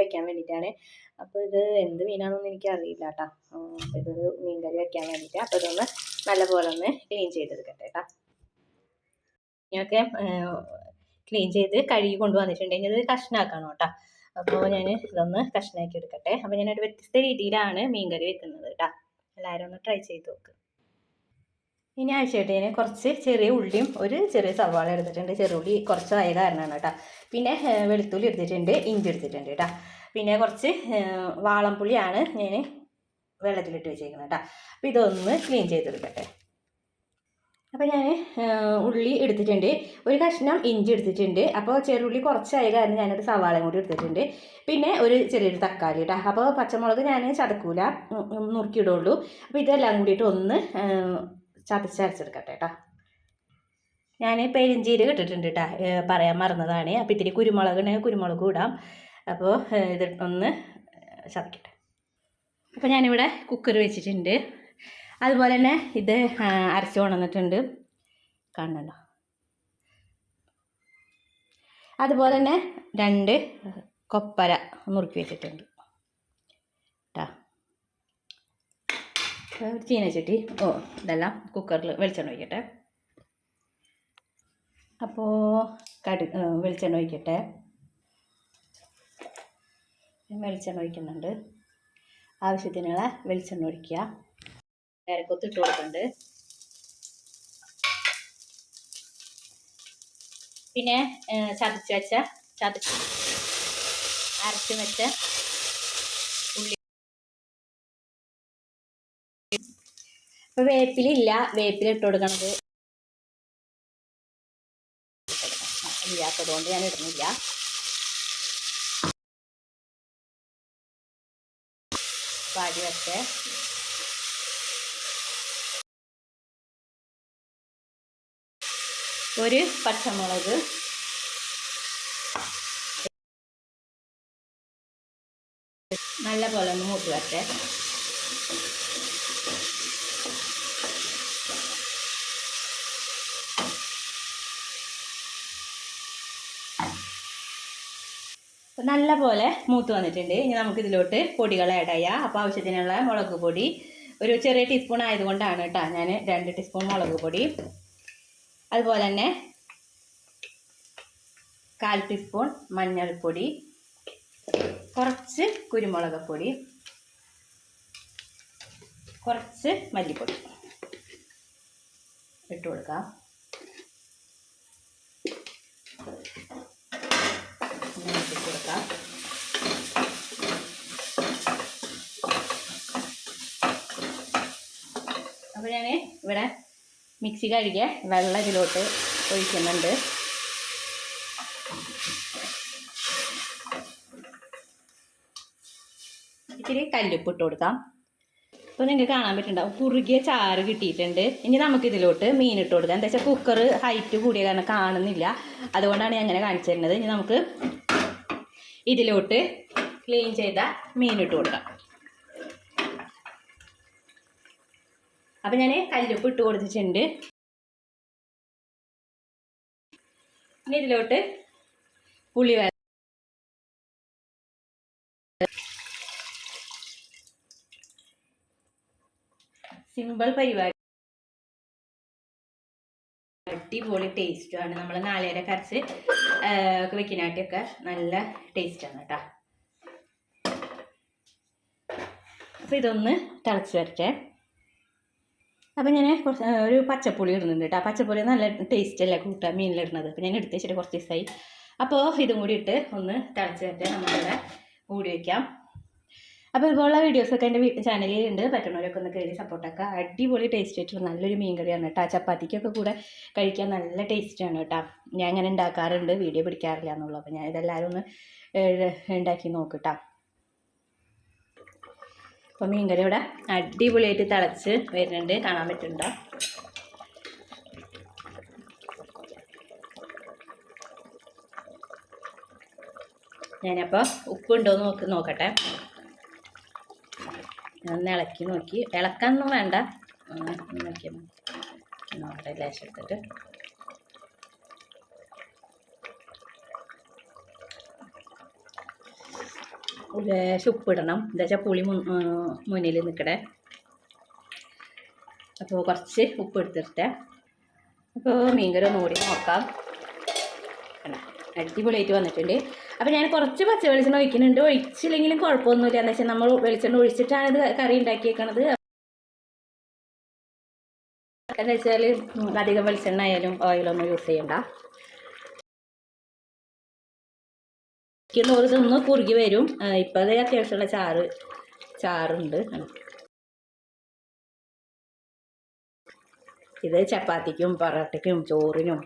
വെക്കാൻ വേണ്ടിയിട്ടാണ് അപ്പോൾ ഇത് എന്ത് മീനാണെന്നൊന്നും എനിക്ക് അറിയില്ല കേട്ടോ അപ്പോൾ ഇത് മീൻ കറി വെക്കാൻ വേണ്ടിയിട്ട് അപ്പോൾ ഇതൊന്ന് നല്ലപോലെ ഒന്ന് ക്ലീൻ ചെയ്തെടുക്കട്ടെ കേട്ടോ ഇങ്ങനെയൊക്കെ ക്ലീൻ ചെയ്ത് കഴുകി കൊണ്ടുവന്നിട്ടുണ്ട്. ഇനി ഇത് കഷ്ണാക്കണം കേട്ടോ അപ്പോൾ ഞാൻ ഇതൊന്ന് കഷ്ണാക്കി എടുക്കട്ടെ. അപ്പോൾ ഞാനൊരു വ്യത്യസ്ത രീതിയിലാണ് മീൻകറി വെക്കുന്നത് കേട്ടോ എല്ലാവരും ഒന്ന് ട്രൈ ചെയ്ത് നോക്ക്. ഇനി ആവശ്യമായിട്ട് കുറച്ച് ചെറിയ ഉള്ളിയും ഒരു ചെറിയ സവാള എടുത്തിട്ടുണ്ട്. ചെറിയ ഉള്ളി കുറച്ച് ആയ കാരണമാണ് കേട്ടോ. പിന്നെ വെളുത്തുള്ളി എടുത്തിട്ടുണ്ട് ഇഞ്ചി എടുത്തിട്ടുണ്ട് കേട്ടോ. പിന്നെ കുറച്ച് വാളംപുള്ളിയാണ് ഞാൻ വെള്ളത്തിലിട്ട് വെച്ചേക്കുന്നത് കേട്ടോ. അപ്പോൾ ഇതൊന്ന് ക്ലീൻ ചെയ്തെടുക്കട്ടെ അപ്പോൾ ഞാൻ ഉള്ളി എടുത്തിട്ടുണ്ട്. ഒരു കഷ്ണം ഇഞ്ചി എടുത്തിട്ടുണ്ട്. അപ്പോൾ ചെറുള്ളി കുറച്ചായ കാരണം ഞാനൊരു സവാളയും കൂടി എടുത്തിട്ടുണ്ട്. പിന്നെ ഒരു ചെറിയൊരു തക്കാളി കേട്ടോ. അപ്പോൾ പച്ചമുളക് ഞാൻ ചതക്കൂല നുറുക്കിയിടുള്ളൂ. അപ്പോൾ ഇതെല്ലാം കൂടിയിട്ട് ഒന്ന് ചതച്ചരച്ചെടുക്കട്ടെ കേട്ടോ ഞാൻ പെരിഞ്ചീരകം ഇട്ടിട്ടുണ്ട് കേട്ടോ പറയാൻ മറന്നതാണ്. അപ്പോൾ ഇത്തിരി കുരുമുളക് ഉണ്ടെങ്കിൽ കുരുമുളക് ഇടാം. അപ്പോൾ ഇത് ഒന്ന് ചതക്കട്ടെ. അപ്പോൾ ഞാനിവിടെ കുക്കർ വെച്ചിട്ടുണ്ട്. അതുപോലെ തന്നെ ഇത് അരച്ച് കൊണ്ടുവന്നിട്ടുണ്ട്. കാണുന്നുണ്ടോ അതുപോലെ തന്നെ രണ്ട് കൊപ്പര നുറുക്കി വെച്ചിട്ടുണ്ട് കേട്ടോ ഒരു ചീനച്ചട്ടി ഓ ഇതെല്ലാം കുക്കറിൽ വെളിച്ചെണ്ണ ഒഴിക്കട്ടെ. അപ്പോൾ കടു വെളിച്ചെണ്ണ ഒഴിക്കട്ടെ. വെളിച്ചെണ്ണ ഒഴിക്കുന്നുണ്ട്. ആവശ്യത്തിനുള്ള വെളിച്ചെണ്ണ ഒഴിക്കുക. അരക്കൊത്ത് കൊടുക്കുന്നുണ്ട്. പിന്നെ ചതച്ച് വെച്ച ചതച്ച് അരച്ച് വെച്ച ഇപ്പൊ വേപ്പിലില്ല. വേപ്പില ഇട്ട് കൊടുക്കണത്. ഇല്ലാത്തതുകൊണ്ട് ഞാൻ ഇടുന്നില്ല. പാടി വെച്ച്. ഒരു പച്ചമുളക്. നല്ല പോലെ ഒന്ന് മൂട്ട് വരട്ടെ. നല്ല പോലെ മൂത്ത് വന്നിട്ടുണ്ട്. ഇനി നമുക്ക് ഇതിലോട്ട് പൊടികൾ ആഡ് ചെയ്യാം. അപ്പോൾ ആവശ്യത്തിനുള്ള മുളക് പൊടി ഒരു ചെറിയ ടീസ്പൂൺ ആയതുകൊണ്ടാണ് കേട്ടോ ഞാൻ രണ്ട് ടീസ്പൂൺ മുളക് പൊടി. അതുപോലെ തന്നെ കാൽ ടീസ്പൂൺ മഞ്ഞൾപ്പൊടി കുറച്ച് കുരുമുളക് പൊടി കുറച്ച് മല്ലിപ്പൊടി ഇട്ട് കൊടുക്കാം ഇങ്ങനെ ഇട്ട് കൊടുക്കാം. അപ്പോൾ ഞാൻ ഇവിടെ മിക്സി കഴുകിയ വെള്ളം ഇതിലോട്ട് ഒഴിക്കുന്നുണ്ട്. ഇത്തിരി കല്ലുപ്പ് ഇട്ട് കൊടുക്കാം. അപ്പോൾ നിങ്ങൾക്ക് കാണാൻ പറ്റുന്നുണ്ടാവും. കുറുകിയ ചാറ് കിട്ടിയിട്ടുണ്ട്. ഇനി നമുക്ക് ഇതിലോട്ട് മീൻ ഇട്ട് കൊടുക്കാം. എന്താ വെച്ചാൽ കുക്കർ ഹൈറ്റ് കൂടിയ കാരണം കാണുന്നില്ല. അതുകൊണ്ടാണ് ഞാൻ അങ്ങനെ കാണിച്ചു തരുന്നത്. ഇനി നമുക്ക് ഇതിലോട്ട് ക്ലീൻ ചെയ്ത മീൻ ഇട്ട് കൊടുക്കാം. അപ്പം ഞാൻ കല്ലുപ്പ് ഇട്ട് കൊടുത്തിട്ടുണ്ട്. ഇനി ഇതിലോട്ട് പുളി വര സിമ്പിൾ പരിപാടി. അടിപൊളി ടേസ്റ്റുമാണ് നമ്മൾ നാളികേര കരച്ച് ഒക്കെ വെക്കാനായിട്ടൊക്കെ നല്ല ടേസ്റ്റാണ് കേട്ടോ അപ്പോൾ ഇതൊന്ന് തിളച്ച് വരട്ടെ. അപ്പം ഞാൻ കുറച്ച് ഒരു പച്ചപ്പുളി ഇടുന്നുണ്ട് കേട്ടോ പച്ചപ്പുളി നല്ല ടേസ്റ്റ് അല്ലേ മീനിൽ മീനിലിടുന്നത് അപ്പം ഞാൻ എടുത്ത് വെച്ചിട്ട് കുറച്ച് ദിവസമായി അപ്പോൾ ഇതും കൂടി ഇട്ട് ഒന്ന് തിളച്ച് വരട്ടെ. നമ്മളിവിടെ മൂടി വയ്ക്കാം അപ്പോൾ ഇതുപോലുള്ള വീഡിയോസൊക്കെ എന്റെ ചാനലിൽ ഉണ്ട് പറ്റുന്നവരൊക്കെ ഒന്ന് കയറി സപ്പോർട്ടൊക്കെ അടിപൊളി ടേസ്റ്റ് ആയിട്ടുള്ള നല്ലൊരു മീൻ കറിയാണ് കേട്ടോ. ചപ്പാത്തിക്കൊക്കെ കൂടെ കഴിക്കാൻ നല്ല ടേസ്റ്റാണ് കേട്ടോ. ഞാൻ അങ്ങനെ ഉണ്ടാക്കാറുണ്ട് വീഡിയോ പിടിക്കാറില്ല എന്നുള്ളൂ. അപ്പോൾ ഞാൻ ഇതെല്ലാവരും ഒന്ന് ഉണ്ടാക്കി നോക്കിട്ടാ അപ്പോൾ മീൻകറി ഇവിടെ അടിപൊളിയായിട്ട് തിളച്ച് വരുന്നുണ്ട്. കാണാൻ പറ്റുന്നുണ്ടോ? ഞാനപ്പോൾ ഉപ്പുണ്ടോ നോക്ക് നോക്കട്ടെ. ഒന്ന് ഇളക്കി നോക്കി. ഇളക്കാനൊന്നും വേണ്ട. നോക്കി. നോക്കട്ടെ ലേശം എടുത്തിട്ട്. ലേശം ഉപ്പിടണം. എന്താ വെച്ചാൽ പുളി മുന്നിൽ നിൽക്കണേ അപ്പോൾ കുറച്ച് ഉപ്പ് എടുത്തിട്ടെ. അപ്പോൾ മീൻകറി ഓടി നോക്കാം? അടിപൊളിയായിട്ട് വന്നിട്ടുണ്ട്. അപ്പോൾ ഞാൻ കുറച്ച് പച്ച വെളിച്ചെണ്ണ ഒഴിക്കുന്നുണ്ട്. ഒഴിച്ചില്ലെങ്കിലും കുഴപ്പമൊന്നുമില്ല. എന്ന് വെച്ചാൽ നമ്മൾ വെളിച്ചെണ്ണ ഒഴിച്ചിട്ടാണ് ഇത് കറി ഉണ്ടാക്കിയേക്കണത്. എന്താ വെച്ചാൽ അധികം വെളിച്ചെണ്ണ ആയാലും ഓയിലൊന്നും യൂസ് ചെയ്യണ്ട. ഒരു ഇതൊന്ന് കുറുകി വരും. ഇപ്പം അത് അത്യാവശ്യമുള്ള ചാറ് ചാറുണ്ട്. ഇത് ചപ്പാത്തിക്കും പൊറോട്ടയ്ക്കും ചോറിനും.